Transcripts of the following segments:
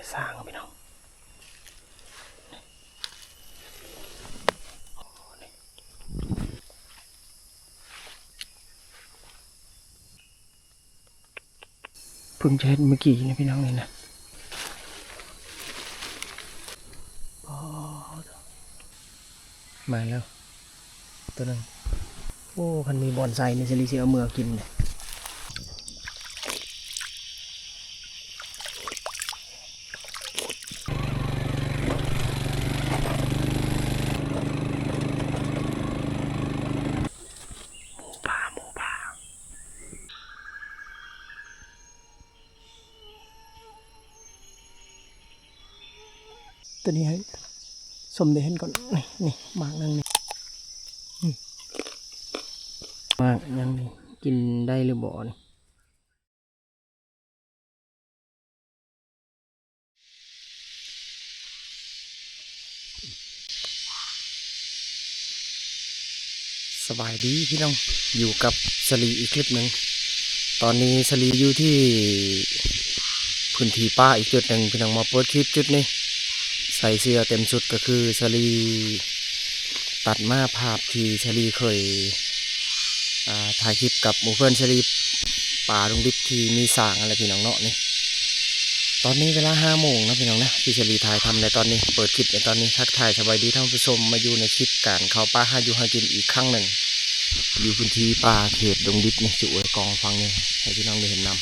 ยสร้างพี่น้องเพิ่งจะเห็นเมื่อกี้นี่พี่น้องนี่นะมาแล้ว ตัวนึงโอ้คันมีบอนไซนี่สิริสิเอาเมือกินเนี่ย หมูป่าหมูป่าตัวนี้ให้ สมได้เห็นก่อนนี่นี่มากนั่งนี่มหมากยังนี่กินได้หรือบ่นี่สบายดีพี่น้องอยู่กับสลีอีกคลิปหนึ่งตอนนี้สลีอยู่ที่พื้นที่ป้าอีกจุดหนึ่งพี่น้องมาเปิดคลิปจุดนี้ ใส่เสื้อเต็มชุดก็คือสลีตัดมาภาพที่สลีเคยอ่าถ่ายคลิปกับหมู่เพื่อนสลีป่าลงดิบที่มีสางอะไรพี่น้องเนาะนี่ตอนนี้เวลาห้าโมงนะพี่น้องนะที่สลีถ่ายทำในตอนนี้เปิดคลิปในตอนนี้ทักทายสบายดีท่านผู้ชมมาอยู่ในคลิปการเขาป่าหาอยู่หากินอีกครั้งหนึ่งอยู่พื้นที่ป่าเขตดงดิบนี่จุไว้กองฟังนี่ให้พี่น้องได้เห็นนำ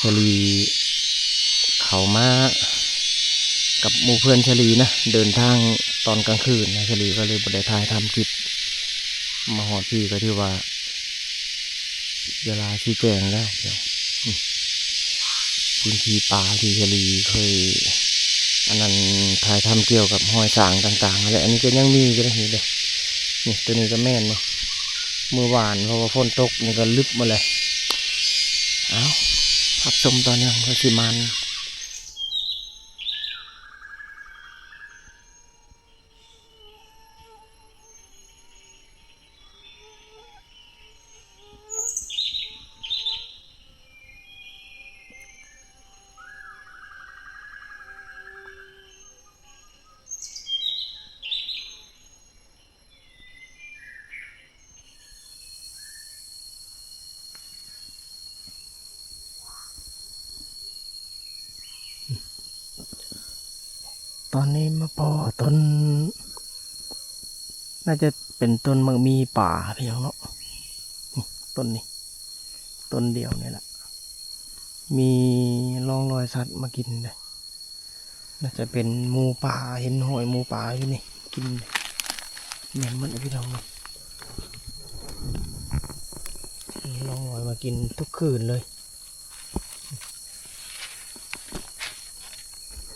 ชลี เขามากับหมู่เพื่อนชลีนะเดินทางตอนกลางคืนนะชลีก็เลยบได้ถ่ายทำคลิปมาหอดพี่ก็ที่ว่าเวลาชี้แจงแล้วเดี๋ยวอืมพื้นที่ป่าที่ชลีเคยอันนั้นถ่ายทำเกี่ยวกับห้อยสางต่างๆอะไรอันนี้ก็ยังมีก็ได้เห็นเลยนี่ตัวนี้ก็แม่นนี่เมื่อวานเพราะว่าฝนตกนี่ก็ลึกมาเลย เอาพับชมตอนนี้ก็สิมัน อนนี้มาพอต้น น่าจะเป็นต้นมังมีป่าพี่น้องเนาะนี่ต้นนี้ ต้นเดียวนี่แหละ มีร่องรอยสัตว์มากินเลยน่าจะเป็นหมูป่าเห็นหอยหมูป่าอยู่นี่ กินเหม็นมันพี่น้องเนาะร่องรอยมากินทุกคืนเลย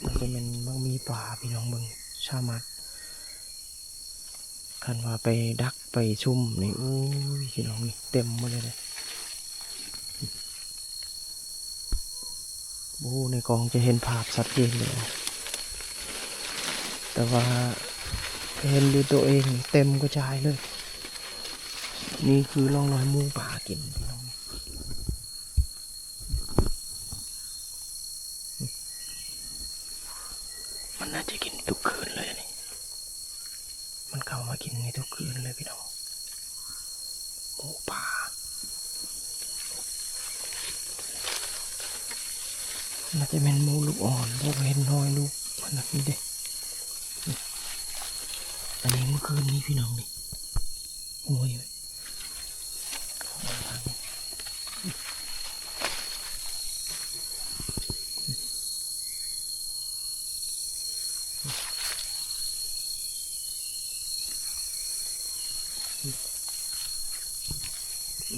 มันจะเป่าพี่น้องเบิงชามัดคันว่าไปดักไปชุ่มนี่อู้ยพี่น้องนี่เต็มหมดเลยเลยโอ้ในกองจะเห็นภาพชัดเจนเลย แต่ว่าเห็นด้วยตัวเองเต็มกระจายเลย นี่คือร่องรอยมูป่ากินน่าจะกินทุกคืนเลยนี่ มันเข้ามากินในทุกคืนเลยพี่น้องหมูป่า น่าจะเป็นหมูลูกอ่อนเพราะว่าเห็นน้อยลูกมันนักนี่เด้นี่อันนี้เมื่อ คืนนี้พี่น้องนี่โอ้ย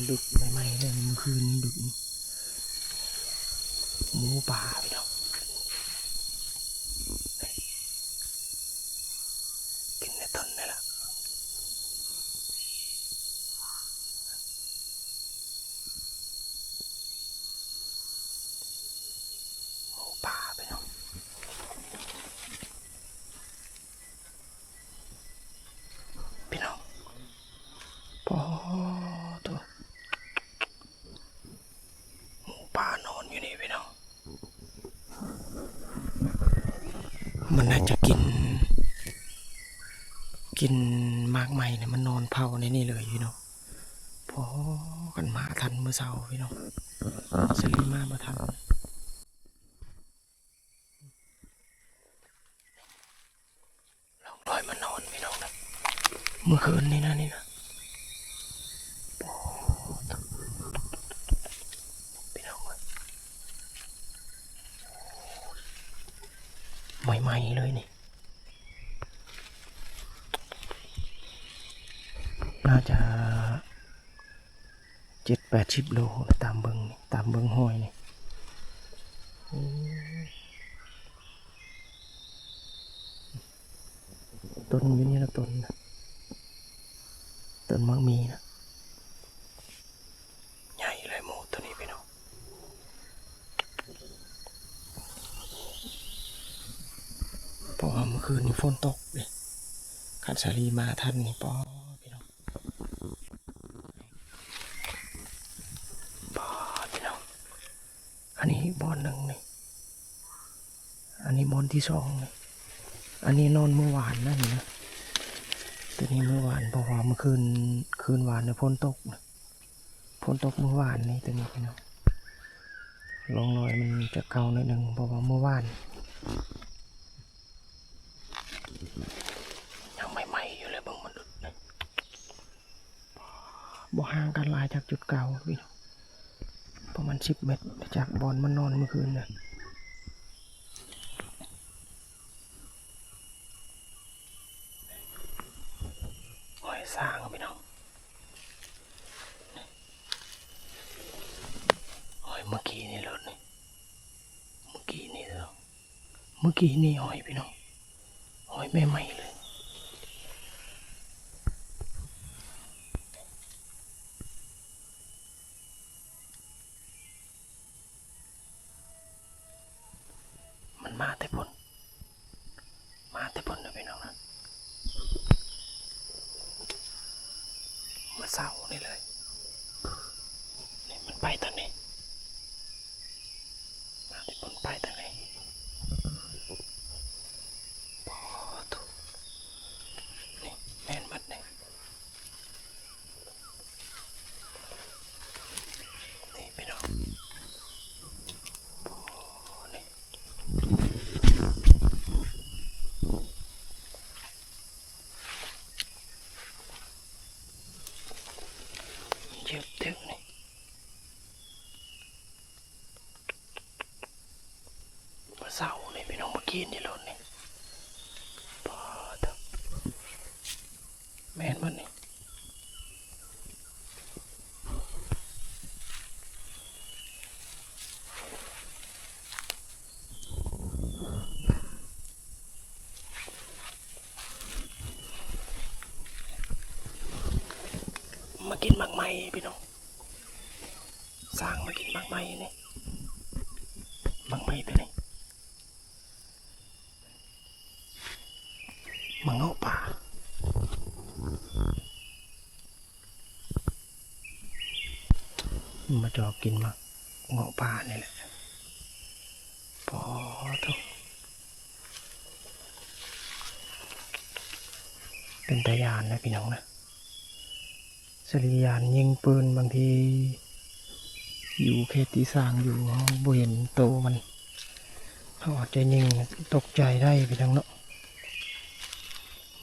ดุดใหม่ๆเลยเมื่อคืนนี้ดุดหมูป่าพี่น้องกินในต้นนี่แหละหมูป่าพี่น้องพี่น้องพอตัว หมูป่านอนอยู่นี่เว มันน่าจะกิน กินมากไหมเนี่ยมันนอนเผาในนี่เลยพี่น้องพอกันมาทันเมื่อเช้าพี่น้องสลีมามาทันลองลอยมานอนพี่น้องนะเมื่อคืนนี่นะนี่นะพี่น้องเอ้ยใหม่ๆเลยนี่ น่าจะเจ็ด แปดชิบโลตามเบิงนี่ตามเบิงห้อยนี่ต้นอยู่นี่นะต้นนะต้นมักมีนะใหญ่เลยหมูตัวนี้ไปเนาะเพราะว่าเมื่อคืนนี้ฝนตกเลยขัดสาลีมาทันนี่ปอพี่น้อง บอพี่น้อง อันนี้บอนหนึ่งนี่ อันนี้บอน ที่สองนะอันนี้นอนเมื่อวานนั่นนะตัวนี้เมื่อวานเพราะว่าเมื่อคืนคืนวานเนี่ยฝนตกนะฝนตกเมื่อวานนี่ตัวนี้พี่น้องลองลอยมันจะเก่าหน่อยหนึ่งเพราะว่าเมื่อวานยังใหม่ๆอยู่เลยบางมันดุดนะบ่ห่างกันหลายจากจุดเก่าพี่น้องประมาณสิบเมตรจากบอลมันนอนเมื่อคืนน่ะอยสร้างพี่น้องหอยเมื่อกี้นี่รถนี่เมื่อกี้นี่เนาะเมื่อ กี้นี่หอยพี่น้องหอยใหม่ๆเลยมันมาแต่บนมาแต่บนนะพี่น้องนะมาเศร้านี่เลย นี่มันไปตอนนี้ มาแต่บนไปตอนนี้พอถูกนี่แม่นมัดนี่นี่พี่น้องโอ้นี่ เจ็บตึกนี่มาเศร้า นี่พี่น้องมากินนี่รถนี่พอเถอะแมนมันนี่มากินหมักไหมพี่น้องสร้างมากินหมักไหมนี่หมักไหมตัวนี้มังเงาะป่า จอบกินมาเงาะป่านี่แหละพอทุกเป็นตายานนะพี่น้องนะสริยานยิงปืนบางที อยู่เขตที่สร้างอยู่เขาบ่เห็นโตมันเขาอาจจะยิงตกใจได้ไปทั้งเนาะ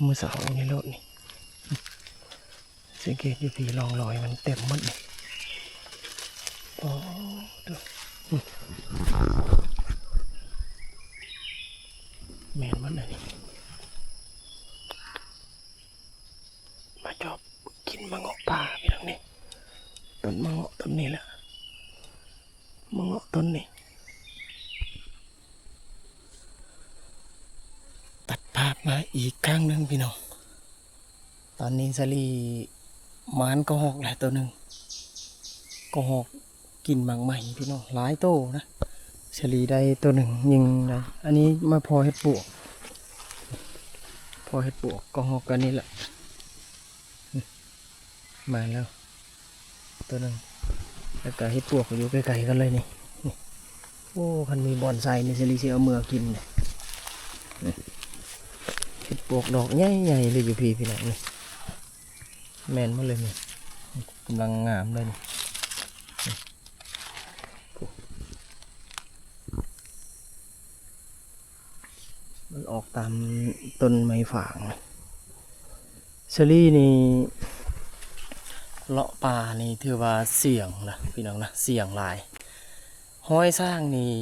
มือเสาในรถนี่สังเกตอยู่ผีลองรอยมันเต็มหมดนี่ แมนมันเลยนี่มาจอบกินมังเงาะป่าพี่ทั้งนี้ต้นมังเงาะต้นนี้แหละมังเงาะต้นนี้ตัดภาพมาอีกครั้งหนึ่งพี่น้องตอนนี้สลีหมานก็หอกหลายตัวหนึ่งก็หอก กินบางใหม่พี่น้องหลายโตนะสลีได้ตัวหนึ่งยิงได้อันนี้มาพอเห็ดปวก พอเห็ดปวกก็หอกกันนี่แหละ มาแล้ว ตัวหนึ่งแล้วก็เห็ดปวกก็อยู่ใกล้ๆกันเลยนี่โอ้คันมีบอนไซนี่สิริสิเอาเมือกินเนี่ยนี่ปลวกดอกใหญ่ๆเลยอยู่พี่พี่น้องนี่แมนมาเลยนี่กำลังงามเลยนี่มันออกตาม ต้นไม้ฝางเชอรี่นี่เลาะป่านี่ถือว่าเสี่ยงนะพี่น้องนะเสี่ยงหลาย ห้อยสร้างนี่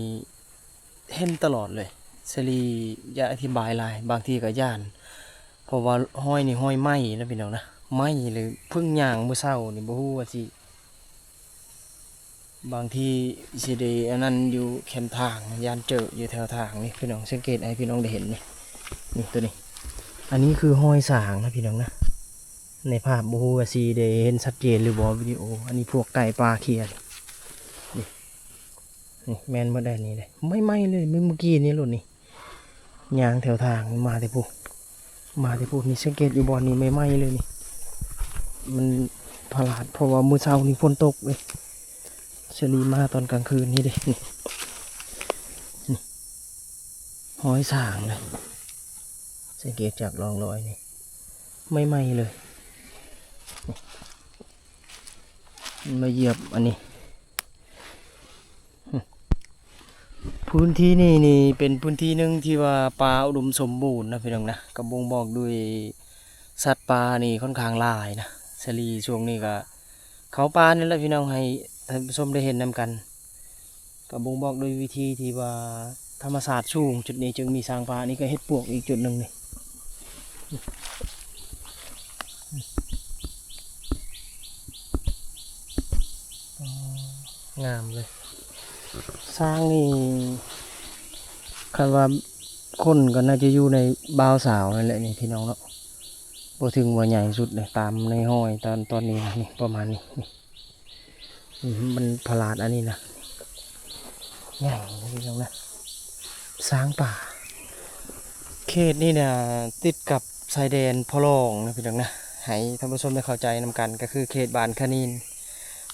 เห็นตลอดเลยเชอรี่อย่าอธิบายหลาย บางทีก็ย่าน เพราะว่าห้อยนี่ห้อยไหมนะพี่น้องนะไหมเลยพิ่งย่างมือเช้านี่บ่ฮู้ว่าสิบางทีสิได้อันนั้นอยู่แคมทางยานเจออยู่แถวทางนี่พี่น้องสังเกตให้พี่น้องได้เห็นนี่ นี่ตัวนี้ อันนี้คือห้อยสางนะพี่น้องนะ ในภาพบ่ฮู้ว่าสิได้เห็นชัดเจนหรือบ่วิดีโอ อันนี้พวกไก่ปลาเขียดนี่นี่แมนบ่ได้นี่เลยไม่ไหมเลยเมื่อกี้นี่หล่นนี่ยางแถวทางมาแต่พวกมาที่พูดนี่สังเกตอยู่บอนนี่ไม่ไหมเลยนี่ มันพลาดเพราะว่ามือเช้านี่ฝนตกเลยเฉลีมาตอนกลางคืนนี่เด้นี่ห้อยสางเลย สังเกตจากรองรอยนี่ไม่ไหมเลยมาเหยียบอันนี้ พื้นที่นี่นี่เป็นพื้นที่หนึ่งที่ว่าปลาอุดมสมบูรณ์นะพี่น้องนะกระบงบอกด้วยสัตว์ปลานี่ค่อนข้างลายนะสลีช่วงนี้ก็ เขาปลานี่แหละพี่น้องให้ท่านผู้ชมได้เห็นนำกันกระบงบอกด้วยวิธีที่ว่าธรรมศาสตร์สูงจุดนี้จึงมีสร้างปลานี่ก็เฮ็ดปวกอีกจุดหนึ่งนี่ งามเลย สร้างนี่คันว่าคนก็น่าจะอยู่ในบ่าวสาวนั่นแหละนี่พี่น้องเนาะบ่ถึงว่าใหญ่สุดเลยตามในห้อยตอนตอนนี้นะนี่ประมาณนี้นี่นี่มันพลาดอันนี้นะใหญ่นะพี่น้องนะสร้างป่า เขตนี่เนี่ยติดกับ ชายแดนพะลองนะพี่น้องนะให้ท่านผู้ชมได้เข้าใจนำกันก็คือเขตบานคานิน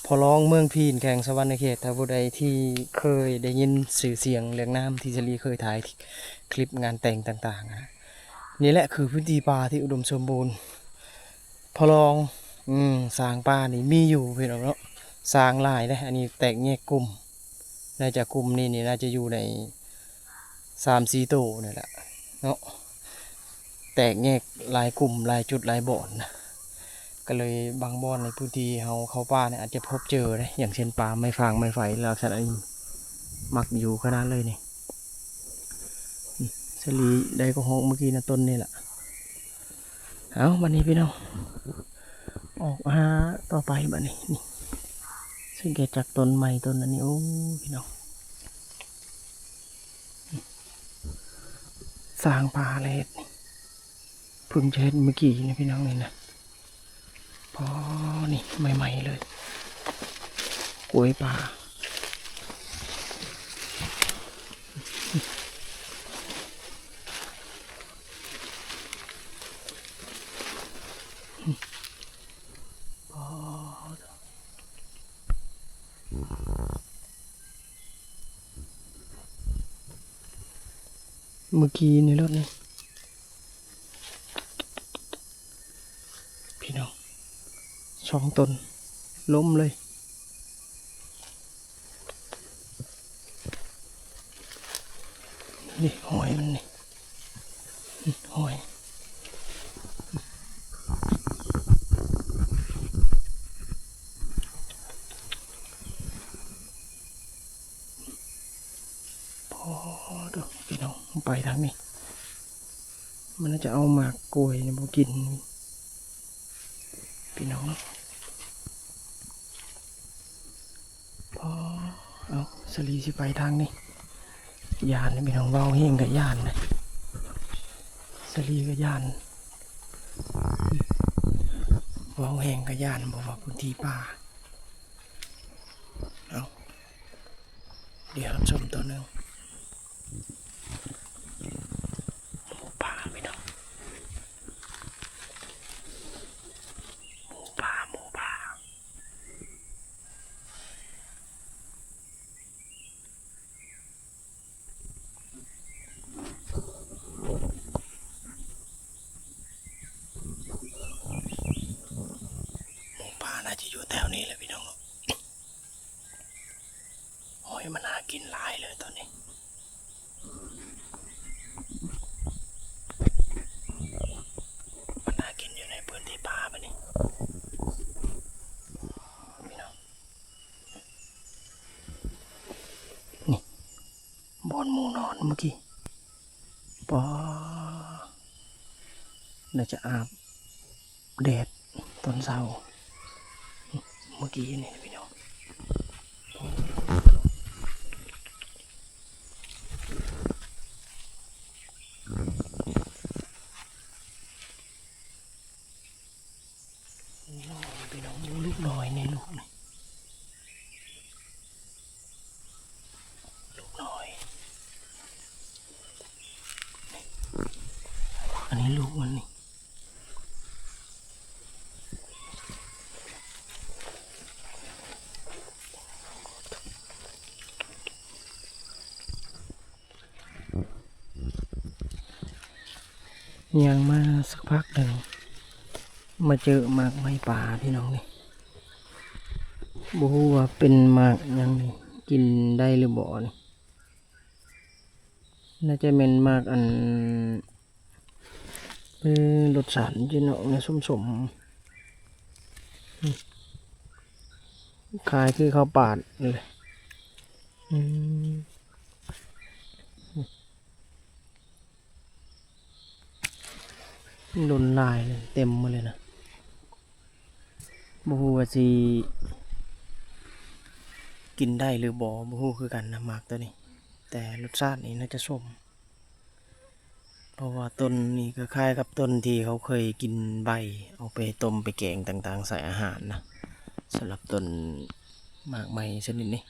พอร้องเมืองพีนแข่งสวรรค์เขตถ้าผู้ใดที่เคยได้ยินสื่อเสียงเรื่องน้ำที่เจรีเคยถ่ายคลิปงานแต่งต่างๆนะนี่แหละคือพื้นที่ป่าที่อุดมสมบูรณ์พอลองอืมสร้างป่านี่มีอยู่พี่น้องเนาะสร้างหลายนะอันนี้แตกแยกกลุ่มน่าจะกลุ่มนี้นี่น่าจะอยู่ในสามสี่โตวนี่แหละเนาะ แตกแยกหลายกลุ่มหลายจุดหลายบ่อนนะก็เลยบางบ่อนในพื้นที่เขาเขาป่าเนี่ยอาจจะพบเจอเลยอย่างเช่นปลาไม่ฟางไม่ไฟลักษณะนี้มักอยู่ขนาดเลยนี่อืมสลีได้ก็หองเมื่อกี้นะต้นนี่แหละเอาวันนี้พี่น้องออกหาต่อไปบัดนี้นี่สังเกตจากต้นใหม่ต้นอันนี้โอ้พี่น้องสร้างปลาเล็ดนี่ พิ่งจะเห็นเมื่อกี้นี่พี่น้องนี่นะพอนี่ใหม่ ๆ เลยกล้วยป่าพอเมื่อกี้ในรถนี่อง ส องตนล้มเลยนี่หอยมันนี่หอยพอดูพี่น้องไปทางนี้ มันน่าจะเอาหมากกล้วยเนี่ยมากิน พี่น้อง พอเอา สลีสิไปทางนี้ยานนี่พี่น้องเว้าเฮงกับยานนะสลีกับยานเว้าเฮงกับยานบอกว่าพื้นที่ป่าเอาเดี๋ยวรับชมตัวหนึ่งหมูป่าพี่น้องหมูป่าหมูป่า น่ากินหลายเลยตอนนี้ มันน่ากินอยู่ในพื้นที่ป่าปะนี่พี่น้องนี่บ อนหมูนอนเมื่อกี้ปอน่าจะอาบแดดตอนเช้าเมื่อกี้นี่อยพี่น้องดูลูกน้อยในลูกนี่ลูกน้อยนี่อันนี้ลูกมันนี่ ยังมาสักพักหนึ่ง มาเจอหมากไม้ป่าพี่น้องนี่บูว่าเป็นหมากยังนี่กินได้หรือบ่นี่น่าจะเป็นหมากอันเป็นรสชาติจีเนาะเนี่ยสมสมคลายคือเขาปาดเลยโดนลายเลยเต็มมาเลยนะ บูฮูว่าสิกินได้หรือบ่บฮูคือกันนะหมากตัวนี้ แต่รสชาตินี้น่าจะส้มเพราะว่าต้นนี้ก็คล้ายกับต้นที่เขาเคยกินใบ เอาไปต้มไปแกงต่างๆ ใส่อาหารนะสำหรับต้นหมากไม้ชนิดนี้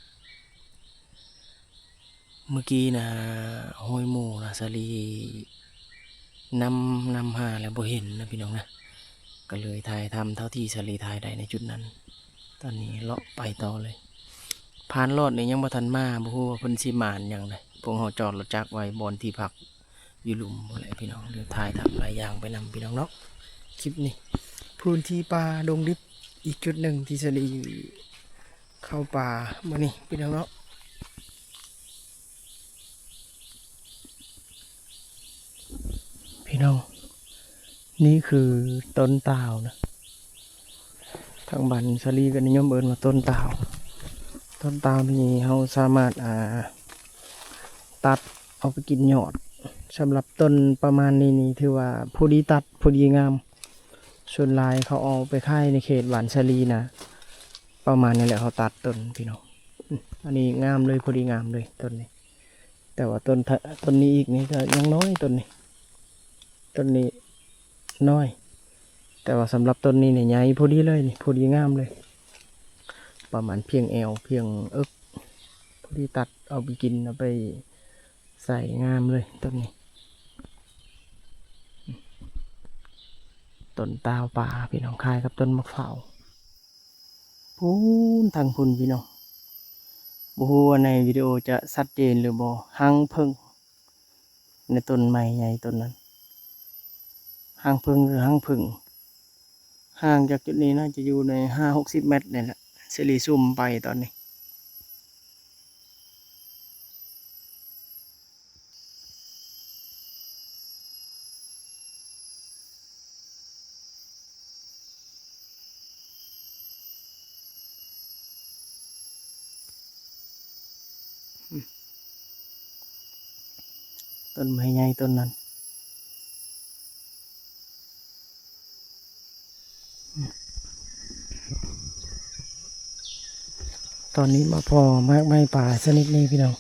เมื่อกี้นะห้อยหมูนะสลีนำนำหาแล้วบ่เห็นนะพี่น้องนะ ก็เลยถ่ายทำเท่าที่สลีถ่ายได้ในจุดนั้น ตอนนี้เลาะไปต่อเลยผ่านรอดนี่ยังบ่ทันมาบ่ฮู้ว่าเพิ่นสิมานหยังเลยพวกเฮาจอดรถจักรไว้บอนที่พักอยู่หลุมบ่แหละพี่น้องเดี๋ยวถ่ายทำหลายอย่างไปนำพี่น้องเนาะคลิปนี้พื้นที่ป่าดงดิบอีกจุดหนึ่งที่สลีเข้าป่ามื้อนี้พี่น้องเนาะพี่น้อง นี่คือต้นตาวนะทางบันสลีก็นิยมเอินมาต้นตาว ต้นตาวนี่เราสามารถอ่าตัดเอาไปกินยอดสำหรับต้นประมาณนี้นี่ถือว่าผู้ดีตัดผู้ดีงาม ส่วนลายเขาเอาไปค่ายในเขตหวานสลีนะประมาณนี้แหละเขาตัดต้นพี่น้องอันนี้งามเลยพอดีงามเลยต้นนี้ แต่ว่าต้นทะต้นนี้อีกนี่ก็ยังน้อยต้นนี้ต้นนี้ น้อย แต่ว่าสำหรับต้นนี้เนี่ยใหญ่พอดีเลยนี่พอดีงามเลย ประมาณเพียงแอวเพียงเอิกพอดีตัดเอาไปกินเอาไปใส่งามเลยต้นนี้ต้นตาวป่าพี่น้องคายกับต้นมะพร้าพูนทางพุนพี่น้องบฮูว่าในวิดีโอจะชัดเจนหรือบ่หังเพิ่งในต้นไม้ใหญ่ต้นนั้น หางพึ่งหรือห่างพึ่งห่างจากจุดนี้น่าจะอยู่ในห้าหกสิบเมตรเนี่ยแหละสิริซุ่มไปตอนนี้ ต้นไม้ใหญ่ต้นนั้น ตอนนี้มาพอมากไม้ป่าชนิดนี้พี่น้อง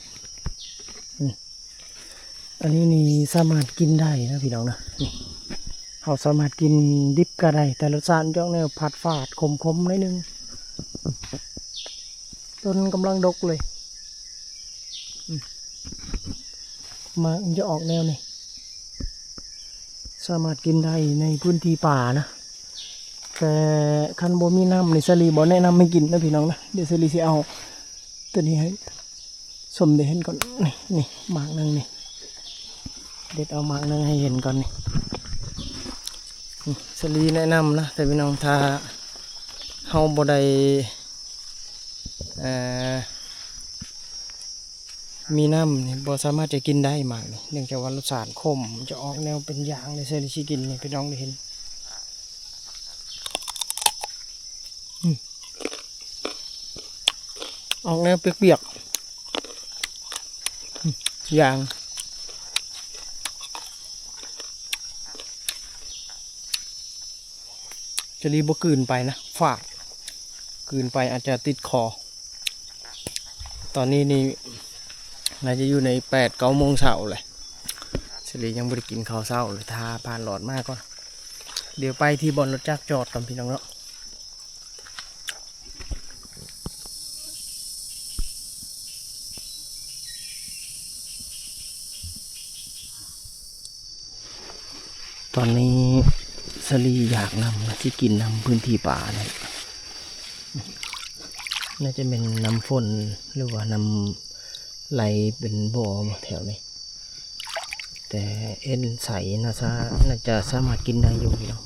อันนี้นี่สามารถกินได้นะพี่น้องนะเขาสามารถกินดิบก็ได้แต่รสชาติจ้องแนวผัดฝาดขมๆหนิดนึงต้นกำลังดกเลยมาจะออกแนวนี่สามารถกินได้ในพื้นที่ป่านะ แต่คันบ่มีน้ำในสลีบ่แนะนำให้กินนะพี่น้องนะเดี๋ยวสลีสิเอาตัวนี้ให้สมเด็จเห็นก่อนนี่นี่หมากหนึงนี่เด็ดเอาหมากหนึงให้เห็นก่อนนี่สลีแนะนำนะแต่พี่น้องถ้าเฮาบ่ได้มีน้ำนี่บ่สามารถจะกินได้หมากนี่เนื่องจากว่ารสชาติขมจะออกแนวเป็นยางเลยเซริชิกินนี่พี่น้องได้เห็นอืม ออกแนวเปียกๆอืมยางจะรีบกืนไปนะฝาดกืนไปอาจจะติดคอ ตอนนี้นี่น่าจะอยู่ในแปดเก้าโมงเช้าเลยเฉลียังไม่ได้กินข้าวเช้าเลยทาผ่านหลอดมากก่อนเดี๋ยวไปที่บอลรถจักรจอดกันพี่น้องเนาะ ตอนนี้สลีอยากนำที่กินนำพื้นที่ป่าเนี่ยน่าจะเป็นน้ำฝนหรือว่าน้ำไหลเป็นบ่อแถวนี้ แต่เอ็นใสนะซะน่าจะสามารถกินได้อยู่แล้ว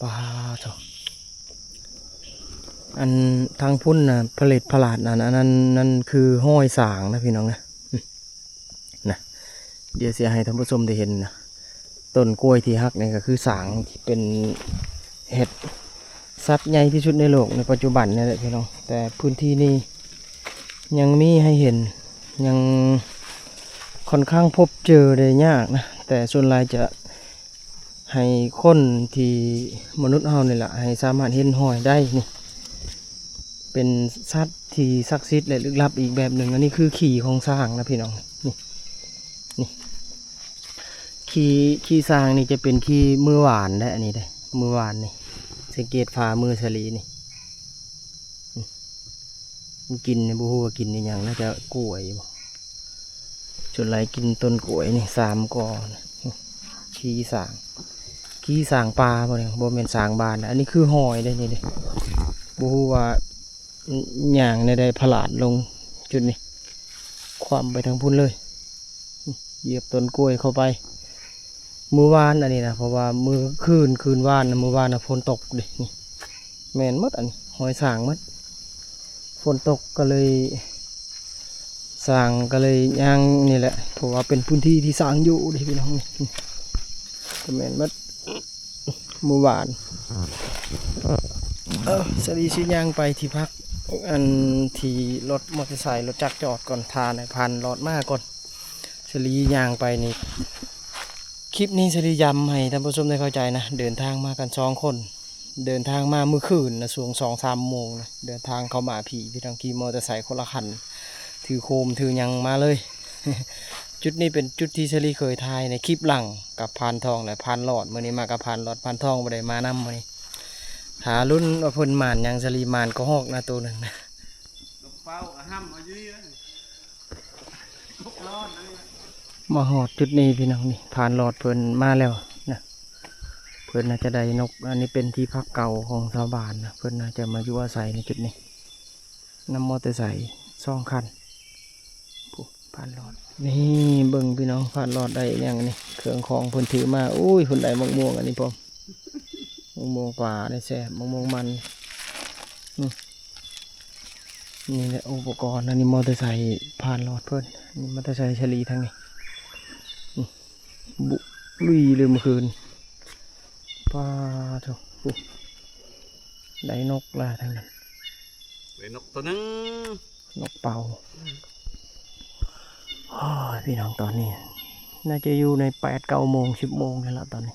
ปลาเถอะอันทาง พุ่นนะผลิตผลาดนั่นนนั้นนั่นคือห้อยสางนะพี่น้องนะนะเดี๋ยวเสียให้ท่านผู้ชมได้เห็นนะต้นกล้วยที่ฮักนี่ก็คือสางที่เป็นเห็ดสัตว์ใหญ่ที่สุดในโลกในปัจจุบันนี่แหละพี่น้องแต่พื้นที่นี้ยังมีให้เห็นยังค่อนข้างพบเจอได้ยากนะแต่ส่วนหลายจะให้คนที่มนุษย์เฮานี่แหละให้สามารถเห็นหอยได้นี่ เป็นสัตว์ที่ศักดิ์สิทธิ์และลึกลับอีกแบบหนึ่งอันนี้คือขี่ของสร้างนะพี่น้องนี่นี่ขี่ขี่สร้างนี่จะเป็นขี่มือหวานได้อันนี้ได้มือหวานนี่สังเกตฝ่ามือสลีนี่มันกินในบูฮูว่ากินในอย่างน่าจะกล้วยบ่จนไรกินต้นกล้วยนี่สามกอนขี่สร้างขี้สางปลาบ่เนี่ยบ่แม่นสางบานนะอันนี้คือหอยได้นี่เด้บ่ฮู้ว่า หย่างในใดผลาดลงจุดนี้ ความไปทางพุ่นเลย เหยียบต้นกล้วยเข้าไป มือวานอันนี้นะเพราะว่ามือคืนคืนวานนะมือวานนะฝนตกเดินี่แม่นหมดอันนี้หอยสางหมดฝนตกก็เลยสางก็เลยย่างนี่แหละเพราะว่าเป็นพื้นที่ที่สางอยู่เดิพี่น้องนี่ก็แม่นมัดหมู่บ้านเออสรีชิย่างไปที่พัก อันที่รถมอเตอร์ไซค์รถจักรจอดก่อนทานในพันรถมากก่อนสรียางไปนี่คลิปนี้สรียำให้ท่านผู้ชมได้เข้าใจนะ เดินทางมากันสองคน เดินทางมาเมื่อคืนนะช่วงสองสามโมงนะเดินทางเข้ามาผีพี่ทางขี่มอเตอร์ไซค์คนละคัน ถือโคมถือยังมาเลย จุดนี้เป็นจุดที่เชลีเคยถ่ายในคลิปหลังกับพานทองและพานหลอดเมื่อนี้มากับพานหลอดพานทองบ่ได้มานำมื่อนี้ หารุ่นว่าเพิ่นหมานหยังเชลีหมานก็ฮอกนะตัวหนึ่งนะลูกเป้าอะห้ำเอาอยู่นี่เลยลูกรอดนะนี่มาหอดจุดนี้พี่น้องนี่พานหลอดเพิ่นมาแล้วนะเพิ่นน่าจะได้นก อันนี้เป็นที่พักเก่าของชาวบ้านนะเพิ่นน่าจะมาอยู่อาศัยในจุดนี้นำมอเตอร์ไซค์สองคันปุ๊บพานหลอดนี่เบิ่งพี่น้องพานหลอดได้อย่างนี้เครื่องของเพิ่นถือมาอุ้ยเพิ่นได้มะม่วงอันนี้พร้อม มะม่วงป่าได้แซ่บมะม่วงมันนี่นี่แหละอุปกรณ์อันนี้มอเตอร์ไซค์ผ่านหลอดเพิ่นนี่มอเตอร์ไซค์ชลีทั้งนี้นี่บุลุยเลยเมื่อคืนป้าเถอะปุ๊ได้นกละทั้งนั้นเป็นนกตัวหนึงนกเป่าโอ้ยพี่น้องตอนนี้ น่าจะอยู่ในแปดเก้าโมงสิบโมงนี่แหละตอนนี้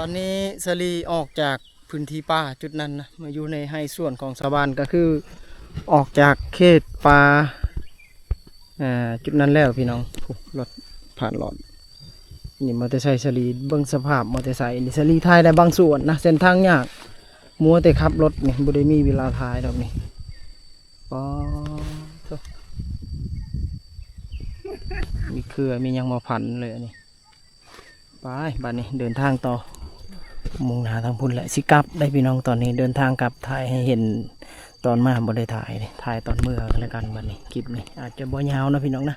ตอนนี้สลีออกจากพื้นที่ป่าจุดนั้นนะมาอยู่ในให้ส่วนของชาวบ้านก็คือออกจากเขตป่าอ่าจุดนั้นแล้วพี่น้องรถผ่านหลอดนี่มอเตอร์ไซค์สลีเบิ่งสภาพมอเตอร์ไซค์นี่สลีถ่ายได้บางส่วนนะเส้นทางยากมัวแต่ขับรถนี่บ่ได้มีเวลาถ่ายดอกนี่ปอมีเครือมียังมาพันเลยนนี่ไปบัดนี้เดินทางต่อ มุ่งหาทางพุ่นแหละสิกลับได้พี่น้องตอนนี้เดินทางกลับถ่ายให้เห็นตอนมาบ่ได้ถ่ายนี่ถ่ายตอนเมื่อแล้วกันบันนี้คลิปนี้อาจจะบ่ยาวนะพี่น้องนะ